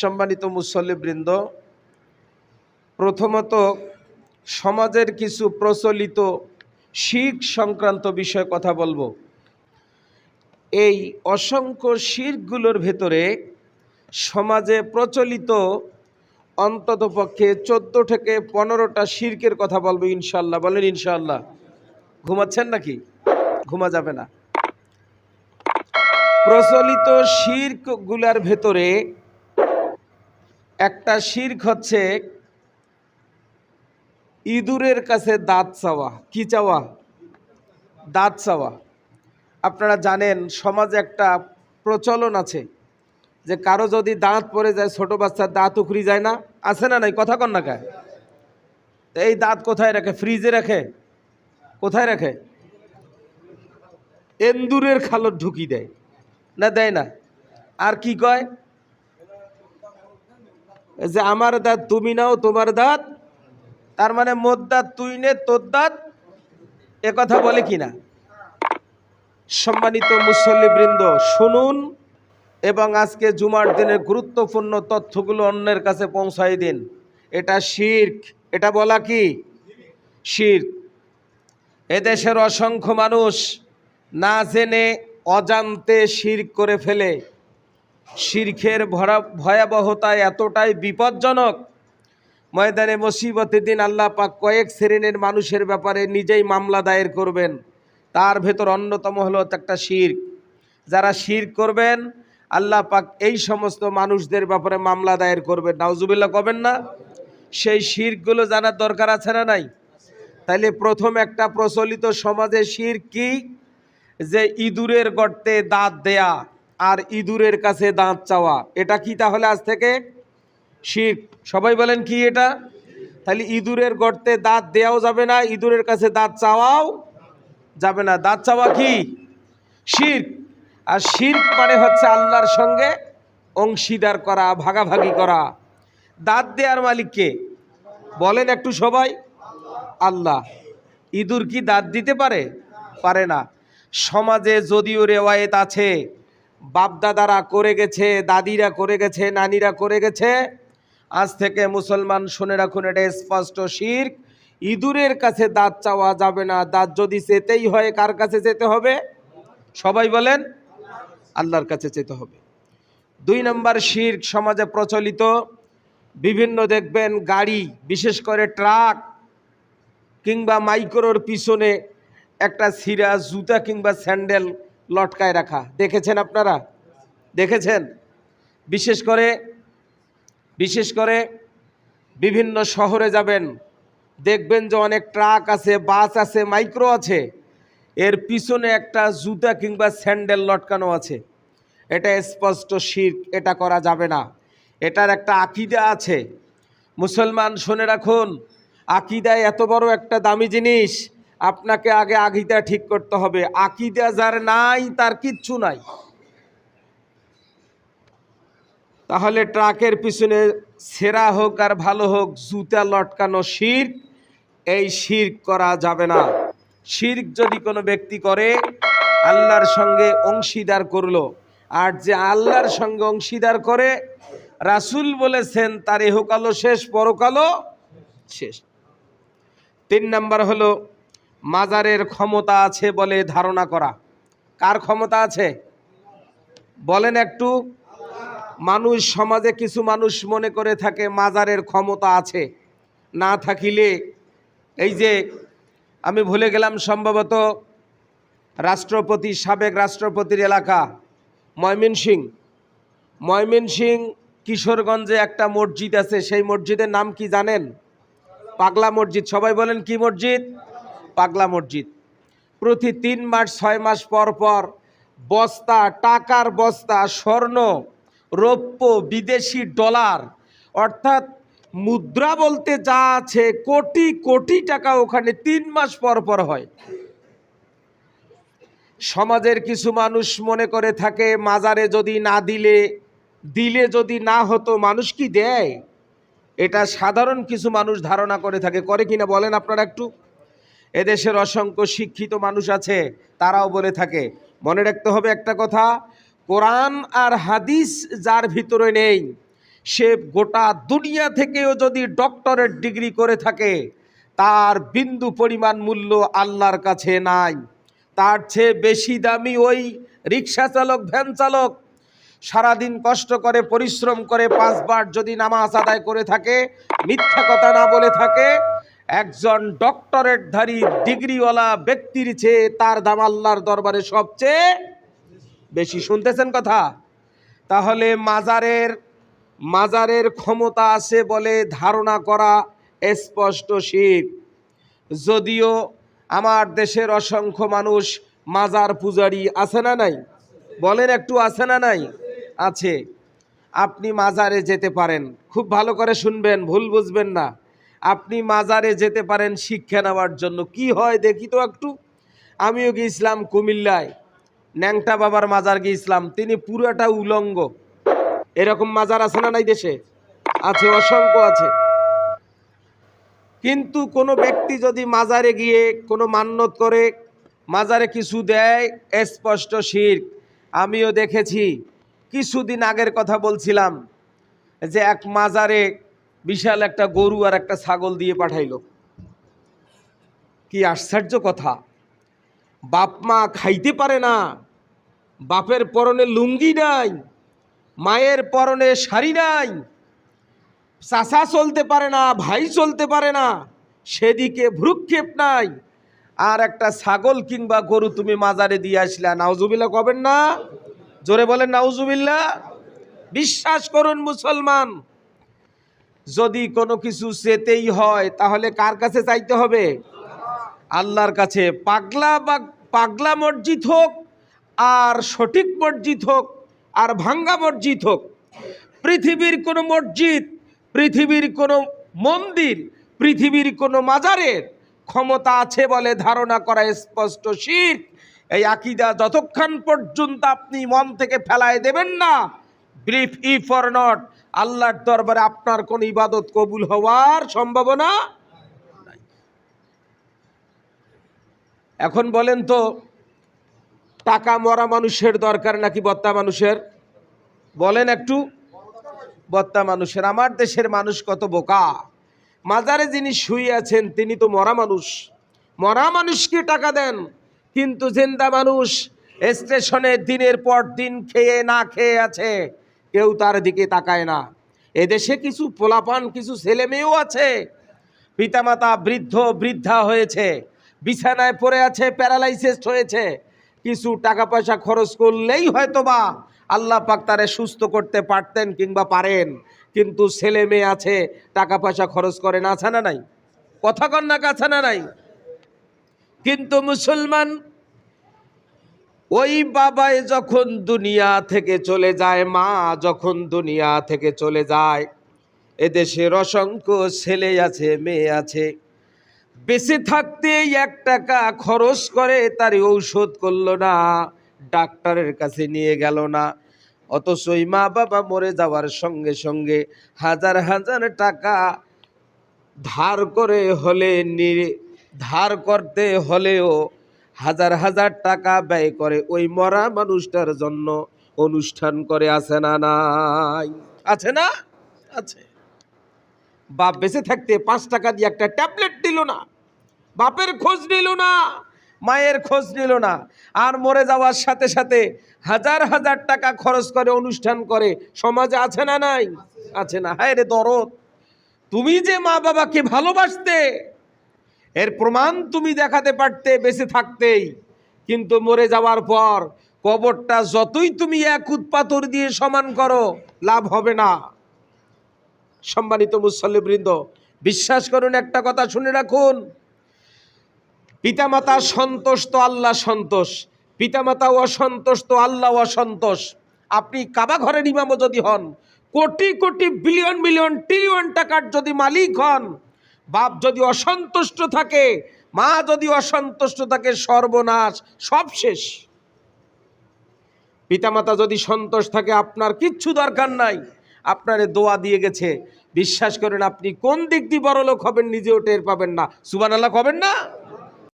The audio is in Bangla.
সম্মানিত মুসল্লিবৃন্দ, প্রথমত সমাজের কিছু প্রচলিত শিখ সংক্রান্ত বিষয়ে কথা বলব। এই অসংখ্য শিরগুলোর ভেতরে সমাজে প্রচলিত অন্ততপক্ষে চোদ্দ থেকে পনেরোটা শির্কের কথা বলব ইনশাল্লাহ বলেন ইনশাল্লাহ ঘুমাচ্ছেন নাকি? ঘুমা যাবে না। প্রচলিত শির্কগুলার ভেতরে একটা শির্ক হচ্ছে ইঁদুরের কাছে দাঁত চাওয়া। কি চাওয়া? দাঁত চাওয়া। আপনারা জানেন, সমাজে একটা প্রচলন আছে যে কারও যদি দাঁত পড়ে যায়, ছোট বাচ্চার দাঁত উখড়ি যায় না। আছে না নাই? কথা কন না কে? এই দাঁত কোথায় রাখে? ফ্রিজে রাখে? কোথায় রাখে? এন্দুরের খালত ঢুকি দেয়। না দেয় না। আর কি কয়? যে আমার দাঁত, তুমি নাও তোমার দাঁত। তার মানে মোর দাঁত তুই নে, তোর দাঁত। এ কথা বলে কিনা সম্মানিত মুসল্লিবৃন্দ, শুনুন এবং আজকে জুমার দিনের গুরুত্বপূর্ণ তথ্যগুলো অন্যের কাছে পৌঁছাই দিন। এটা শির্ক। এটা বলা কি? শির্ক। এদেশের অসংখ্য মানুষ না জেনে অজান্তে শির্ক করে ফেলে। শির্কের ভরা ভয়াবহতা এতটাই বিপজ্জনক। ময়দানে মুসিবতের দিন আল্লাহ পাক কয়েক শ্রেণির মানুষের ব্যাপারে নিজেই মামলা দায়ের করবেন। তার ভেতর অন্যতম হলো একটা শির্ক। যারা শির্ক করবেন, আল্লাহ পাক এই সমস্ত মানুষদের ব্যাপারে মামলা দায়ের করবেন। নাউজুবিল্লাহ, কবেন না? সেই শির্কগুলো জানার দরকার আছে না নাই? তাইলে প্রথম একটা প্রচলিত সমাজে শির কি? যে ইঁদুরের গর্তে দাঁত দেয়া। আর ইঁদুরের কাছে দাঁত চাওয়া। এটা কি তাহলে আজ থেকে? শিখ। সবাই বলেন কি এটা? তাহলে ইঁদুরের গর্তে দাঁত দেওয়াও যাবে না, ইঁদুরের কাছে দাঁত চাওয়াও যাবে না। দাঁত চাওয়া কি? শির। আর শির মানে হচ্ছে আল্লাহর সঙ্গে অংশীদার করা, ভাগাভাগি করা। দাঁত দেওয়ার মালিককে বলেন একটু সবাই। আল্লাহ। ইঁদুর কি দাঁত দিতে পারে? পারে না। সমাজে যদিও রেওয়ায়েত আছে বাপদাদারা করে গেছে, দাদিরা করে গেছে, নানিরা করে গেছে। আজ থেকে মুসলমান শুনে রাখুন, এটা স্পষ্ট শির্ক। ইঁদুরের কাছে দাঁত চাওয়া যাবে না, দাঁত যদি চেতেই হয়, কার কাছে যেতে হবে? সবাই বলেন, আল্লাহর কাছে যেতে হবে। দুই নম্বর শির্ক সমাজে প্রচলিত। বিভিন্ন দেখবেন গাড়ি, বিশেষ করে ট্রাক কিংবা মাইক্রোর পিছনে একটা সিরা, জুতা কিংবা স্যান্ডেল লটকায় রাখা। দেখেছেন আপনারা? দেখেছেন? বিশেষ করে বিশেষ করে বিভিন্ন শহরে যাবেন, দেখবেন যে অনেক ট্রাক আছে, বাস আছে, মাইক্রো আছে। এর পিছনে একটা জুতা কিংবা স্যান্ডেল লটকানো আছে। এটা স্পষ্ট শির্ক, এটা করা যাবে না। এটার একটা আকিদা আছে। মুসলমান, শুনে রাখুন, আকিদায় এত বড় একটা দামি জিনিস আপনাকে আগে আকিদা ঠিক করতে হবে। আকিদা যার নাই, তার কিচ্ছু নাই। তাহলে ট্রাকের পিছনে সেরা হোক আর ভালো হোক, জুতা লটকানো শির্ক, এই শির্ক করা যাবে না। শির্ক যদি কোনো ব্যক্তি করে, আল্লাহর সঙ্গে অংশীদার করল। আর যে আল্লাহর সঙ্গে অংশীদার করে, রাসুল বলেছেন, তার এহকালও শেষ, পরকালও শেষ। তিন নাম্বার হলো মাজারের ক্ষমতা আছে বলে ধারণা করা। কার ক্ষমতা আছে? বলেন একটু। মানুষ সমাজে কিছু মানুষ মনে করে থাকে মাজারের ক্ষমতা আছে, না থাকিলে এই যে আমি ভুলে গেলাম সম্ভবত রাষ্ট্রপতি, সাবেক রাষ্ট্রপতির এলাকা, ময়মনসিং। ময়মনসিং কিশোরগঞ্জে একটা মসজিদ আছে, সেই মসজিদের নাম কি জানেন? পাগলা মসজিদ। সবাই বলেন কি মসজিদ? পাগলা মসজিদ। প্রতি তিন মাস, ছয় মাস পর পর বস্তা, টাকার বস্তা, স্বর্ণ, রৌপ্য, বিদেশি ডলার, অর্থাৎ মুদ্রা বলতে যা আছে, কোটি কোটি টাকা ওখানে তিন মাস পর পর হয়। সমাজের কিছু মানুষ মনে করে থাকে, মাজারে যদি না দিলে দিলে যদি না হতো, মানুষ কি দেয়? এটা সাধারণ কিছু মানুষ ধারণা করে থাকে। করে কিনা বলেন আপনারা একটু? এদেশের অসংখ্য শিক্ষিত মানুষ আছে, তারাও বলে থাকে। মনে রাখতে হবে একটা কথা, কোরআন আর হাদিস যার ভিতরে নেই, সে গোটা দুনিয়া থেকেও যদি ডক্টরেট ডিগ্রি করে থাকে, তার বিন্দু পরিমাণ মূল্য আল্লাহর কাছে নাই। তার চেয়ে বেশি দামি ওই রিক্সা চালক, ভ্যান চালক, সারাদিন কষ্ট করে, পরিশ্রম করে পাঁচবার যদি নামাজ আদায় করে থাকে, মিথ্যা কথা না বলে থাকে একজন ডক্টরেটধারী ডিগ্রিওয়ালা ব্যক্তির চেয়ে তার দাম আল্লাহর দরবারে সবচেয়ে বেশি। শুনতেছেন কথা? তাহলে মাজারের মাজারের ক্ষমতা আছে বলে ধারণা করা স্পষ্ট শিব যদিও আমার দেশের অসংখ্য মানুষ মাজার পূজারি আছে না নাই? বলেন একটু আছে না নাই? আছে। আপনি মাজারে যেতে পারেন। খুব ভালো করে শুনবেন, ভুল বুঝবেন না। আপনি মাজারে যেতে পারেন শিক্ষা নেওয়ার জন্য। কি হয় দেখি তো একটু। আমিও গিয়েছিলাম কুমিল্লায়। ন্যাংটা বাবার মাজার গিয়েছিলাম। তিনি পুরোটা উলঙ্গ। এরকম মাজার আছে না নাই দেশে? আছে, অসংখ্য আছে। কিন্তু কোনো ব্যক্তি যদি মাজারে গিয়ে কোনো মান্যত করে, মাজারে কিছু দেয়, স্পষ্ট শির আমিও দেখেছি। কিছুদিন আগের কথা বলছিলাম যে এক মাজারে বিশাল একটা গরু আর একটা ছাগল দিয়ে পাঠাইল। কি আশ্চর্য কথা। বাপ মা খাইতে পারে না। বাপের পরনে লুঙ্গি নাই। মায়ের পরনে শাড়ি নাই। চাষা চলতে পারে না, ভাই চলতে পারে না। সেদিকে ভ্রুক্ষেপ নাই। আর একটা ছাগল কিংবা গরু তুমি মাজারে দিয়ে আসলা নাউজুবিল্লা কবেন না? জোরে বলেন নাউজুবিল্লা বিশ্বাস করুন মুসলমান। যদি কোনো কিছু চেতেই হয়, তাহলে কার কাছে চাইতে হবে? আল্লাহর কাছে। পাগলা বা পাগলা মসজিদ হোক, আর সঠিক মসজিদ হোক, আর ভাঙ্গা মসজিদ হোক, পৃথিবীর কোনো মসজিদ, পৃথিবীর কোনো মন্দির, পৃথিবীর কোনো মাজারের ক্ষমতা আছে বলে ধারণা করা স্পষ্ট শীত এই আকিদা যতক্ষণ পর্যন্ত আপনি মন থেকে ফেলায় দেবেন না, ব্রিফ ই ফর নট। আল্লাহর দরবারে আপনার কোন ইবাদত কবুল হওয়ার সম্ভাবনা। এখন বলেন তো, টাকা মরা মানুষের দরকার নাকি বত্তা মানুষের? বলেন একটু। বত্তা মানুষের। আমার দেশের মানুষ কত বোকা। মাজারে যিনি শুয়ে আছেন, তিনি তো মরা মানুষ। মরা মানুষকে টাকা দেন, কিন্তু জিন্দা মানুষ স্টেশনে দিনের পর দিন খেয়ে না খেয়ে আছে। কেউ তার দিকে তাকায় না। এদেশে কিছু পোলাপান, কিছু ছেলে মেয়েও আছে। পিতামাতা বৃদ্ধ, বৃদ্ধা হয়েছে। বিছানায় পড়ে আছে, প্যারালাইসিস হয়েছে। কিছু টাকা পয়সা খরচ করলেই হয়তো বা আল্লাহ পাক তারে সুস্থ করতে পারতেন কিংবা পারেন। কিন্তু ছেলে মেয়ে আছে টাকা পয়সা খরচ করে না, আছে না নাই? কথা কন না কাছে না নাই? কিন্তু মুসলমান ওই বাবাই যখন দুনিয়া থেকে চলে যায়, মা যখন দুনিয়া থেকে চলে যায়, এদেশের অসংখ্য ছেলে আছে, মেয়ে আছে। বেঁচে থাকতে এক টাকা খরচ করে তার ঔষধ করল না, ডাক্তারের কাছে নিয়ে গেল না। অথচ ওই মা বাবা মরে যাওয়ার সঙ্গে সঙ্গে হাজার হাজার টাকা ধার করে হলে নি- ধার করতে হলেও হাজার হাজার টাকা ব্যয় করে ওই মরা মানুষটার জন্য অনুষ্ঠান করে আছে না নাই? আছে না? আছে। বাপ বেঁচে থাকতে পাঁচ টাকা দিয়ে একটা ট্যাবলেট দিল না। বাপের খোঁজ নিল না। মায়ের খোঁজ নিল না। আর মরে যাওয়ার সাথে সাথে হাজার হাজার টাকা খরচ করে অনুষ্ঠান করে। সমাজে আছে না নাই? আছে না। হায় রে দরদ। তুমি যে মা বাবাকে ভালোবাসতে এর প্রমাণ তুমি দেখাতে পারতে, বেঁচে থাকতেই। কিন্তু মরে যাওয়ার পর কবরটা যতই তুমি এক উৎপাতর দিয়ে সমান করো, লাভ হবে না। সম্মানিত মুসল্লিবৃন্দ, বিশ্বাস করুন, একটা কথা শুনে রাখুন। পিতামাতা সন্তোষ তো আল্লাহ সন্তোষ পিতামাতা অসন্তোষ তো আল্লাহ অসন্তোষ। আপনি কাবা ঘরের ইমামও যদি হন, crore crore billion million trillion টাকার যদি মালিক হন বাপ যদি অসন্তুষ্ট থাকে, মা যদি অসন্তুষ্ট থাকে, সর্বনাশ, সব শেষ। পিতামাতা যদি সন্তোষ থাকে, আপনার কিচ্ছু দরকার নাই। আপনারে দোয়া দিয়ে গেছে। বিশ্বাস করেন, আপনি কোন দিক দিয়ে বড় লোক হবেন, নিজেও টের পাবেন না। সুবান আল্লাহ হবেন না?